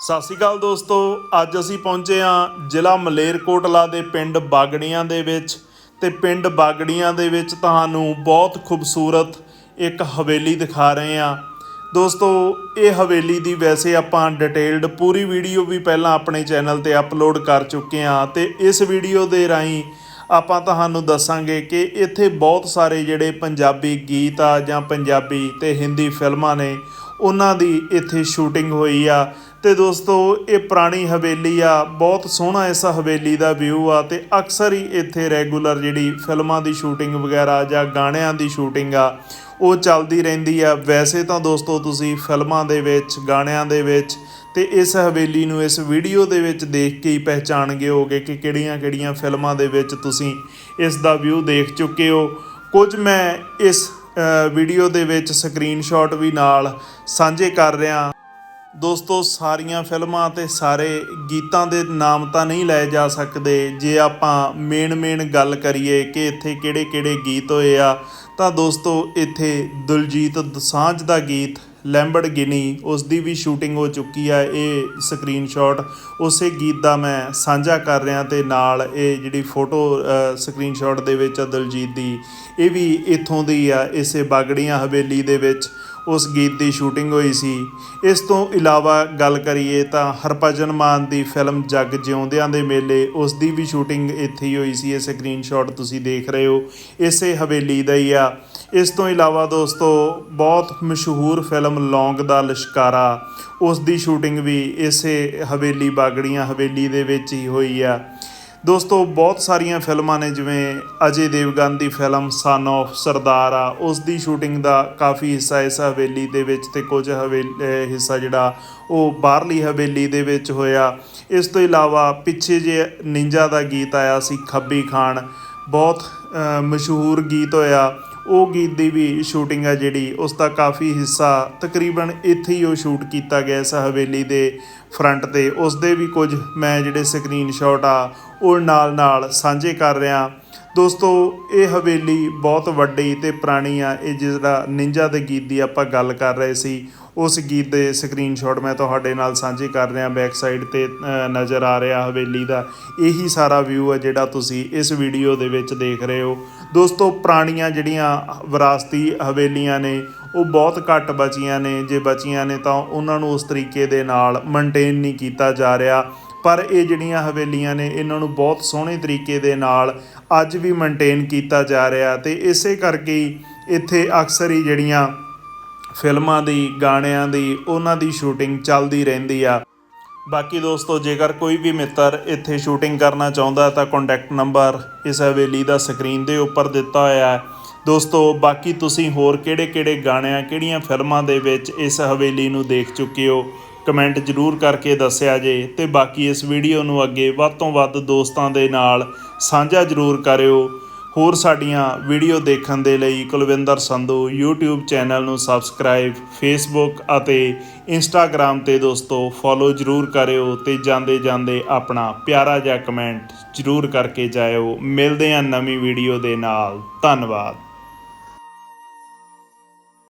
ਸਤਿ ਸ਼੍ਰੀ ਅਕਾਲ ਦੋਸਤੋ, ਅੱਜ ਅਸੀਂ ਪਹੁੰਚੇ ਹਾਂ ਜ਼ਿਲ੍ਹਾ ਮਲੇਰਕੋਟਲਾ ਦੇ ਪਿੰਡ ਬਾਗੜੀਆਂ ਦੇ ਵਿੱਚ ਤੇ ਪਿੰਡ ਬਾਗੜੀਆਂ ਦੇ ਵਿੱਚ ਤੁਹਾਨੂੰ ਬਹੁਤ ਖੂਬਸੂਰਤ ਇੱਕ ਹਵੇਲੀ ਦਿਖਾ ਰਹੇ ਹਾਂ। ਦੋਸਤੋ, ਇਹ ਹਵੇਲੀ ਦੀ ਵੈਸੇ ਆਪਾਂ ਡਿਟੇਲਡ ਪੂਰੀ ਵੀਡੀਓ ਵੀ ਪਹਿਲਾਂ ਆਪਣੇ ਚੈਨਲ ਤੇ ਅਪਲੋਡ ਕਰ ਚੁੱਕੇ ਹਾਂ ਤੇ ਇਸ ਵੀਡੀਓ ਦੇ ਰਾਹੀਂ ਆਪਾਂ ਤੁਹਾਨੂੰ ਦੱਸਾਂਗੇ ਕਿ ਇੱਥੇ ਬਹੁਤ ਸਾਰੇ ਜਿਹੜੇ ਪੰਜਾਬੀ ਗੀਤ ਆ ਜਾਂ ਪੰਜਾਬੀ ਤੇ ਹਿੰਦੀ ਫਿਲਮਾਂ ਨੇ, ਉਹਨਾਂ ਦੀ ਇੱਥੇ ਸ਼ੂਟਿੰਗ ਹੋਈ ਆ ਤੇ ਦੋਸਤੋ, ਇਹ ਪੁਰਾਣੀ ਹਵੇਲੀ ਆ, ਬਹੁਤ ਸੋਹਣਾ ਇਸ ਹਵੇਲੀ ਦਾ ਵਿਊ ਆ ਤੇ ਅਕਸਰ ਹੀ ਇੱਥੇ ਰੈਗੂਲਰ ਜਿਹੜੀ ਫਿਲਮਾਂ ਦੀ ਸ਼ੂਟਿੰਗ ਵਗੈਰਾ ਜਾਂ ਗਾਣਿਆਂ ਦੀ ਸ਼ੂਟਿੰਗ ਆ, ਉਹ ਚੱਲਦੀ ਰਹਿੰਦੀ ਆ। ਵੈਸੇ ਤਾਂ ਦੋਸਤੋ, ਤੁਸੀਂ ਫਿਲਮਾਂ ਦੇ ਵਿੱਚ, ਗਾਣਿਆਂ ਦੇ ਵਿੱਚ ਤੇ ਇਸ ਹਵੇਲੀ ਨੂੰ ਇਸ ਵੀਡੀਓ ਦੇ ਵਿੱਚ ਦੇਖ ਕੇ ਹੀ ਪਹਿਚਾਣ ਗਏ ਹੋਗੇ ਕਿ ਕਿਹੜੀਆਂ-ਕਿਹੜੀਆਂ ਫਿਲਮਾਂ ਦੇ ਵਿੱਚ ਤੁਸੀਂ ਇਸ ਦਾ ਵਿਊ ਦੇਖ ਚੁੱਕੇ ਹੋ। ਕੁਝ ਮੈਂ ਇਸ ਵੀਡੀਓ ਦੇ ਵਿੱਚ ਸਕਰੀਨਸ਼ਾਟ ਵੀ ਨਾਲ ਸਾਂਝੇ ਕਰ ਰਿਹਾ ਦੋਸਤੋ, ਸਾਰੀਆਂ ਫਿਲਮਾਂ ਤੇ ਸਾਰੇ ਗੀਤਾਂ ਦੇ ਨਾਮ ਤਾਂ ਨਹੀਂ ਲਏ ਜਾ ਸਕਦੇ। ਜੇ ਆਪਾਂ ਮੇਨ ਮੇਨ ਗੱਲ ਕਰੀਏ ਕਿ ਇੱਥੇ ਕਿਹੜੇ ਕਿਹੜੇ ਗੀਤ ਹੋਏ ਆ, ਤਾਂ ਦੋਸਤੋ, ਇੱਥੇ ਦਿਲਜੀਤ ਦੋਸਾਂਝ ਦਾ ਗੀਤ ਲੈਂਬੜਗਿਨੀ ਉਸ ਦੀ ਵੀ ਸ਼ੂਟਿੰਗ ਹੋ ਚੁੱਕੀ ਆ ਇਹ ਸਕਰੀਨਸ਼ਾਟ ਉਸੇ ਗੀਤ ਦਾ ਮੈਂ ਸਾਂਝਾ ਕਰ ਰਿਹਾ ਤੇ ਨਾਲ ਇਹ ਜਿਹੜੀ ਫੋਟੋ ਸਕਰੀਨਸ਼ਾਟ ਦੇ ਵਿੱਚ ਆ ਦਿਲਜੀਤ ਦੀ, ਇਹ ਵੀ ਇੱਥੋਂ ਦੀ ਆ, ਇਸੇ ਬਾਗੜੀਆਂ ਹਵੇਲੀ ਦੇ ਵਿੱਚ। ਉਸ ਗੀਤ ਦੀ ਸ਼ੂਟਿੰਗ ਹੋਈ ਸੀ। ਇਸ ਤੋਂ ਇਲਾਵਾ ਗੱਲ ਕਰੀਏ ਤਾਂ ਹਰਭਜਨ ਮਾਨ ਦੀ ਫਿਲਮ ਜੱਗ ਜਿਉਂਦਿਆਂ ਦੇ ਮੇਲੇ ਉਸ ਦੀ ਵੀ ਸ਼ੂਟਿੰਗ ਇੱਥੇ ਹੀ ਹੋਈ ਸੀ। ਇਹ ਸਕਰੀਨਸ਼ਾਟ ਤੁਸੀਂ ਦੇਖ ਰਹੇ ਹੋ। ਇਸੇ ਹਵੇਲੀ ਦਾ ਹੀ ਆ। ਇਸ ਤੋਂ ਇਲਾਵਾ ਦੋਸਤੋ, ਬਹੁਤ ਮਸ਼ਹੂਰ ਫਿਲਮ ਲੌਂਗ ਦਾ ਲਿਸ਼ਕਾਰਾ, ਉਸ ਦੀ ਸ਼ੂਟਿੰਗ ਵੀ ਇਸੇ ਹਵੇਲੀ ਬਾਗੜੀਆਂ ਹਵੇਲੀ ਦੇ ਵਿੱਚ ਹੀ ਹੋਈ ਆ। ਦੋਸਤੋ, ਬਹੁਤ ਸਾਰੀਆਂ ਫਿਲਮਾਂ ਨੇ, ਜਿਵੇਂ ਅਜੇ ਦੇਵਗਨ ਦੀ ਫਿਲਮ ਸਨ of ਸਰਦਾਰ ਆ, ਉਸ ਦੀ ਸ਼ੂਟਿੰਗ ਦਾ ਕਾਫੀ ਹਿੱਸਾ ਇਸ ਹਵੇਲੀ ਦੇ ਵਿੱਚ ਤੇ ਕੁਝ ਹਵੇਲੀ ਹਿੱਸਾ ਜਿਹੜਾ ਉਹ ਬਾਹਰਲੀ ਹਵੇਲੀ ਦੇ ਵਿੱਚ ਹੋਇਆ। ਇਸ ਤੋਂ ਇਲਾਵਾ ਪਿੱਛੇ ਜੇ ਨਿੰਜਾ ਦਾ ਗੀਤ ਆਇਆ ਸੀ ਖੱਬੀ ਖਾਨ ਬਹੁਤ ਮਸ਼ਹੂਰ ਗੀਤ ਹੋਇਆ। ਉਹ ਗੀਤ ਦੀ ਵੀ ਸ਼ੂਟਿੰਗ ਆ ਜਿਹੜੀ, ਉਸ ਦਾ ਕਾਫੀ ਹਿੱਸਾ ਤਕਰੀਬਨ ਇੱਥੇ ਹੀ ਉਹ ਸ਼ੂਟ ਕੀਤਾ ਗਿਆ ਇਸ ਹਵੇਲੀ ਦੇ ਫਰੰਟ ਤੇ। ਉਸ ਦੇ ਵੀ ਕੁਝ ਮੈਂ ਜਿਹੜੇ ਸਕਰੀਨਸ਼ਾਟ ਆ, ਉਹ ਨਾਲ ਨਾਲ ਸਾਂਝੇ ਕਰ ਰਿਹਾ। ਦੋਸਤੋ, ਇਹ ਹਵੇਲੀ ਬਹੁਤ ਵੱਡੀ ਤੇ ਪੁਰਾਣੀ ਆ, ਇਹ ਜਿਹੜਾ ਨਿੰਜਾ ਦੇ ਗੀਤ ਦੀ ਆਪਾਂ ਗੱਲ ਕਰ ਰਹੇ ਸੀ, ਉਸ ਗੀਤ ਦੇ ਸਕਰੀਨਸ਼ਾਟ ਮੈਂ ਤੁਹਾਡੇ ਨਾਲ ਸਾਂਝੇ ਕਰ ਰਿਹਾ ਬੈਕ ਸਾਈਡ ਤੇ ਨਜ਼ਰ ਆ ਰਿਹਾ ਹਵੇਲੀ ਦਾ। ਇਹੀ ਸਾਰਾ ਵਿਊ ਹੈ ਜਿਹੜਾ ਤੁਸੀਂ ਇਸ ਵੀਡੀਓ ਦੇ ਵਿੱਚ ਦੇਖ ਰਹੇ ਹੋ। ਦੋਸਤੋ, ਪੁਰਾਣੀਆਂ ਜਿਹੜੀਆਂ ਵਿਰਾਸਤੀ ਹਵੇਲੀਆਂ ਨੇ, ਉਹ ਬਹੁਤ ਘੱਟ ਬਚੀਆਂ ਨੇ। ਜੇ ਬਚੀਆਂ ਨੇ ਤਾਂ ਉਹਨਾਂ ਨੂੰ ਉਸ ਤਰੀਕੇ ਦੇ ਨਾਲ ਮੇਨਟੇਨ ਨਹੀਂ ਕੀਤਾ ਜਾ ਰਿਹਾ। ਪਰ ਇਹ ਜਿਹੜੀਆਂ ਹਵੇਲੀਆਂ ਨੇ, ਇਹਨਾਂ ਨੂੰ ਬਹੁਤ ਸੋਹਣੇ ਤਰੀਕੇ ਦੇ ਨਾਲ ਅੱਜ ਵੀ ਮੇਨਟੇਨ ਕੀਤਾ ਜਾ ਰਿਹਾ ਤੇ ਇਸੇ ਕਰਕੇ ਹੀ ਇੱਥੇ ਅਕਸਰ ਹੀ ਜਿਹੜੀਆਂ ਫਿਲਮਾਂ ਦੀ, ਗਾਣਿਆਂ ਦੀ, ਉਹਨਾਂ ਦੀ ਸ਼ੂਟਿੰਗ ਚੱਲਦੀ ਰਹਿੰਦੀ ਆ। ਬਾਕੀ ਦੋਸਤੋ, ਜੇਕਰ ਕੋਈ ਵੀ ਮਿੱਤਰ ਇੱਥੇ ਸ਼ੂਟਿੰਗ ਕਰਨਾ ਚਾਹੁੰਦਾ ਤਾਂ ਕੰਟੈਕਟ ਨੰਬਰ ਇਸ ਹਵੇਲੀ ਦਾ ਸਕਰੀਨ ਦੇ ਉੱਪਰ ਦਿੱਤਾ ਹੋਇਆ ਹੈ। ਦੋਸਤੋ, ਬਾਕੀ ਤੁਸੀਂ ਹੋਰ ਕਿਹੜੇ-ਕਿਹੜੇ ਗਾਣਿਆਂ ਕਿਹੜੀਆਂ ਫਿਲਮਾਂ ਦੇ ਵਿੱਚ ਇਸ ਹਵੇਲੀ ਨੂੰ ਦੇਖ ਚੁੱਕੇ ਹੋ ਕਮੈਂਟ ਜਰੂਰ ਕਰਕੇ ਦੱਸਿਆ ਜੇ। ਤੇ ਬਾਕੀ ਇਸ ਵੀਡੀਓ ਨੂੰ ਅੱਗੇ ਵੱਧ ਤੋਂ ਵੱਧ ਦੋਸਤਾਂ ਦੇ ਨਾਲ ਸਾਂਝਾ ਜਰੂਰ ਕਰਿਓ। ਹੋਰ ਸਾਡੀਆਂ ਵੀਡੀਓ ਦੇਖਣ ਦੇ ਲਈ ਕੁਲਵਿੰਦਰ ਸੰਧੂ YouTube ਚੈਨਲ ਨੂੰ ਸਬਸਕ੍ਰਾਈਬ Facebook ਅਤੇ Instagram ਤੇ ਦੋਸਤੋ ਫੋਲੋ ਜਰੂਰ ਕਰਿਓ ਤੇ ਜਾਂਦੇ ਜਾਂਦੇ ਆਪਣਾ ਪਿਆਰਾ ਜਿਹਾ ਕਮੈਂਟ ਜਰੂਰ ਕਰਕੇ ਜਾਇਓ। ਮਿਲਦੇ ਹਾਂ ਨਵੀਂ ਵੀਡੀਓ ਦੇ ਨਾਲ। ਧੰਨਵਾਦ।